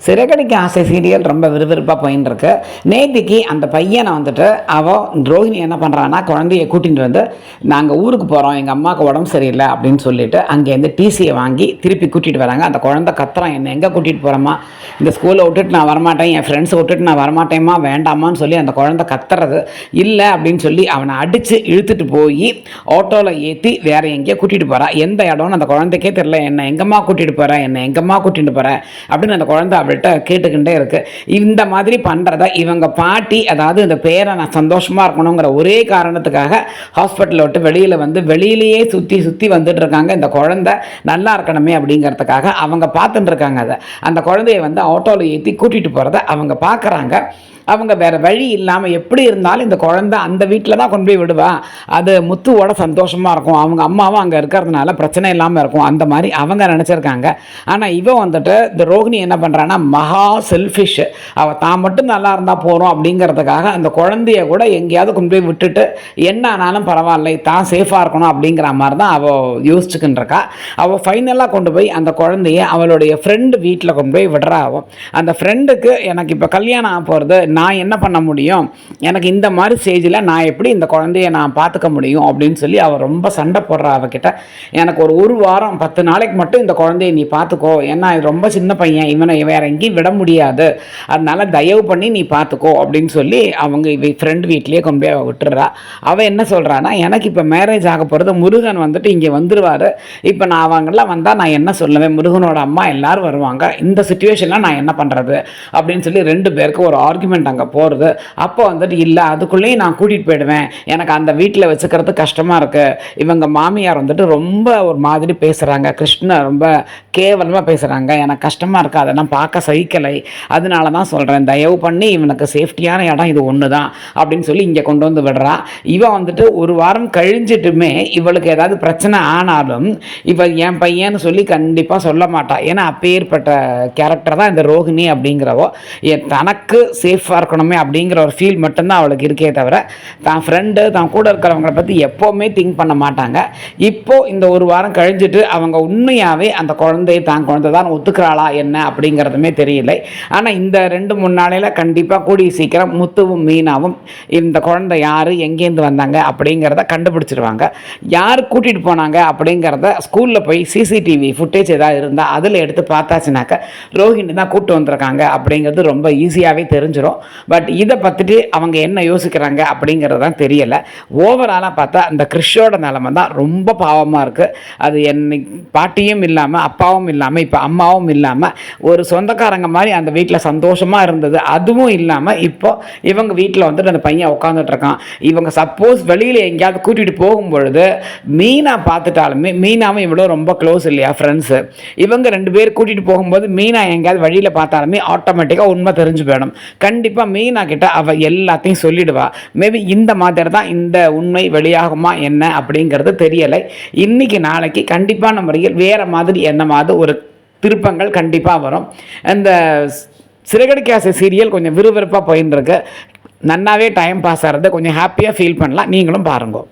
சிறகடிக்கு ஆசை சீரியல் ரொம்ப விறுவிறுப்பாக போயின்னு இருக்கு நேத்திக்கு அந்த பையனை வந்துட்டு அவன் ரோஹிணி என்ன பண்ணுறான்னா குழந்தைய கூட்டிகிட்டு வந்து நாங்கள் ஊருக்கு போகிறோம் எங்கள் அம்மாவுக்கு உடம்பு சரியில்லை அப்படின்னு சொல்லிட்டு அங்கேருந்து டிசியை வாங்கி திருப்பி கூட்டிகிட்டு வராங்க. அந்த குழந்தை கத்துறான் என்ன எங்கே கூட்டிகிட்டு போகிறோமா இந்த ஸ்கூலை விட்டுட்டு நான் வரமாட்டேன் என் ஃப்ரெண்ட்ஸை விட்டுட்டு நான் வரமாட்டேம்மா வேண்டாமான்னு சொல்லி அந்த குழந்தை கத்துறது இல்லை அப்படின்னு சொல்லி அவனை அடித்து இழுத்துட்டு போய் ஆட்டோவில் ஏற்றி வேறு எங்கேயோ கூட்டிகிட்டு போகிறான் எந்த இடம்னு அந்த குழந்தைக்கே தெரில என்ன எங்கம்மா கூட்டிகிட்டு போகிறேன் என்ன எங்கம்மா கூட்டிகிட்டு போகிறேன் அப்படின்னு அந்த குழந்தை அவள்கிட்ட கேட்டுக்கிட்டே இருக்குது இந்த மாதிரி பண்ணுறத இவங்க பாட்டி அதாவது இந்த பேரை நான் சந்தோஷமாக இருக்கணுங்கிற ஒரே காரணத்துக்காக ஹாஸ்பிட்டலை விட்டு வெளியில் வந்து வெளியிலேயே சுற்றி சுற்றி வந்துட்டு இருக்காங்க. இந்த குழந்தை நல்லா இருக்கணுமே அப்படிங்கிறதுக்காக அவங்க பார்த்துட்டு இருக்காங்க அதை. அந்த குழந்தைய வந்து ஆட்டோவில் ஏற்றி கூட்டிகிட்டு போகிறத அவங்க பார்க்குறாங்க. அவங்க வேறு வழி இல்லாமல் எப்படி இருந்தாலும் இந்த குழந்தை அந்த வீட்டில் தான் கொண்டு போய் விடுவா. அது முத்துவோட சந்தோஷமாக இருக்கும். அவங்க அம்மாவும் அங்கே இருக்கிறதுனால பிரச்சனை இல்லாமல் இருக்கும். அந்த மாதிரி அவங்க நினச்சிருக்காங்க. ஆனால் இவன் வந்துட்டு இந்த ரோகிணி என்ன பண்ணுறான்னா மகா செல்ஃபிஷ் அவள் தான் மட்டும் நல்லா இருந்தால் போகிறோம் அப்படிங்கிறதுக்காக அந்த குழந்தைய கூட எங்கேயாவது கொண்டு போய் விட்டுட்டு என்ன ஆனாலும் பரவாயில்ல தான் சேஃபாக இருக்கணும் அப்படிங்கிற மாதிரி தான் அவள் யோசிச்சுக்கின்றிருக்கா அவள் ஃபைனலாக கொண்டு போய் அந்த குழந்தைய அவளுடைய ஃப்ரெண்டு வீட்டில் கொண்டு போய் விடுறா அவள் அந்த ஃப்ரெண்டுக்கு எனக்கு இப்போ கல்யாணம் ஆக போகிறது நான் என்ன பண்ண முடியும்? எனக்கு இந்த மாதிரி ஸ்டேஜில் நான் எப்படி இந்த குழந்தைய நான் பார்த்துக்க முடியும் அப்படின்னு சொல்லி அவள் ரொம்ப சண்டை போடுறா அவகிட்ட. எனக்கு ஒரு ஒரு வாரம் பத்து நாளைக்கு மட்டும் இந்த குழந்தைய நீ பார்த்துக்கோ. ஏன்னா இது ரொம்ப சின்ன பையன் இவனை வேற எங்கேயும் விட முடியாது. அதனால் தயவு பண்ணி நீ பார்த்துக்கோ அப்படின்னு சொல்லி அவங்க இவ ஃப்ரெண்ட் வீட்லேயே கொண்டு போய் விட்டுறா. அவள் என்ன சொல்கிறான்னா எனக்கு இப்போ மேரேஜ் ஆக போகிறது முருகன் வந்துட்டு இங்கே வந்துடுவார் இப்போ நான் அவங்கெல்லாம் வந்தால் நான் என்ன சொல்லுவேன்? முருகனோட அம்மா எல்லாரும் வருவாங்க. இந்த சுச்சுவேஷனில் நான் என்ன பண்ணுறது அப்படின்னு சொல்லி ரெண்டு பேருக்கு ஒரு ஆர்குமெண்ட் அங்கே போகிறது அப்போ வந்துட்டு இல்லை அதுக்குள்ளேயும் நான் கூட்டிகிட்டு போயிடுவேன். எனக்கு அந்த வீட்டில் வச்சுக்கிறது கஷ்டமாக இருக்குது இவங்க மாமியார் வந்துட்டு ரொம்ப ஒரு மாதிரி பேசுகிறாங்க கிருஷ்ண ரொம்ப கேவலமாக பேசுகிறாங்க எனக்கு கஷ்டமாக இருக்குது அதெல்லாம் பார்க்க சகிக்கலை. அதனால தான் சொல்கிறேன் தயவு பண்ணி இவனுக்கு சேஃப்டியான இடம் இது ஒன்று தான் அப்படின்னு சொல்லி இங்கே கொண்டு வந்து விடுறா. இவன் வந்துட்டு ஒரு வாரம் கழிஞ்சிட்டுமே இவளுக்கு ஏதாவது பிரச்சனை ஆனாலும் இவள் என் பையன்னு சொல்லி கண்டிப்பாக சொல்ல மாட்டாள் ஏன்னா அப்பேற்பட்ட கேரக்டர் தான் இந்த ரோஹிணி அப்படிங்கிறவோ என் தனக்கு சேஃபாக இருக்கணுமே அப்படிங்கிற ஒரு ஃபீல் மட்டும்தான் அவளுக்கு இருக்கே தவிர தான் ஃப்ரெண்டு தான் கூட இருக்கிறவங்கள பற்றி எப்போவுமே திங்க் பண்ண மாட்டாங்க. இப்போ இந்த ஒரு வாரம் கழிஞ்சிட்டு அவங்க உண்மையாகவே அந்த குழந்தையை தான் குழந்தை தான் ஒத்துக்கிறாளா என்ன? அப்படிங்கிறதுமே தெரியலை. ஆனால் இந்த ரெண்டு மூணு நாளையில் கண்டிப்பாக கூடிய சீக்கிரம் முத்துவும் மீனாவும் இந்த குழந்தை யார் எங்கேருந்து வந்தாங்க அப்படிங்கிறத கண்டுபிடிச்சிருவாங்க. யார் கூட்டிகிட்டு போனாங்க அப்படிங்கிறத ஸ்கூலில் போய் சிசிடிவி ஃபுட்டேஜ் ஏதாவது இருந்தால் அதில் எடுத்து பார்த்தாச்சுனாக்க ரோஹிணி தான் கூப்பிட்டு வந்திருக்காங்க அப்படிங்கிறது ரொம்ப ஈஸியாகவே தெரிஞ்சிடும் பட் இதை பற்றிட்டு அவங்க என்ன யோசிக்கிறாங்க அப்படிங்கிறது தான் தெரியலை. ஓவராலாக பார்த்தா அந்த கிறிஷோட நிலமை தான் ரொம்ப பாவமாக இருக்குது அது என்னை பாட்டியும் இல்லாமல் அப்பாவும் இல்லாமல் இப்போ அம்மாவும் இல்லாமல் ஒரு சொந்த சொந்தக்காரங்க மாதிரி அந்த வீட்டில் சந்தோஷமாக இருந்தது. அதுவும் இல்லாமல் இப்போ இவங்க வீட்டில் வந்துட்டு அந்த பையன் உட்காந்துட்ருக்கான் இவங்க சப்போஸ் வெளியில் எங்கேயாவது கூட்டிகிட்டு போகும்பொழுது மீனா பார்த்துட்டாலுமே மீனாவும் இவ்வளோ ரொம்ப க்ளோஸ் இல்லையா ஃப்ரெண்ட்ஸு இவங்க ரெண்டு பேர் கூட்டிகிட்டு போகும்போது மீனா எங்கேயாவது வழியில் பார்த்தாலுமே ஆட்டோமேட்டிக்காக உண்மை தெரிஞ்சு போயிடும். கண்டிப்பாக மீனா கிட்ட அவள் எல்லாத்தையும் சொல்லிடுவா. மேபி இந்த மாதிரி தான் இந்த உண்மை வெளியாகுமா என்ன அப்படிங்கிறது தெரியலை. இன்றைக்கி நாளைக்கு கண்டிப்பான முறையில் வேறு மாதிரி என்ன மாதிரி ஒரு திருப்பங்கள் கண்டிப்பாக வரும். இந்த சிறகடிக்காசை சீரியல் கொஞ்சம் விறுவிறுப்பாக போயின்னு இருக்கு. நன்னாவே டைம் பாஸ் ஆகிறது கொஞ்சம் ஹாப்பியாக ஃபீல் பண்ணலாம். நீங்களும் பாருங்கள்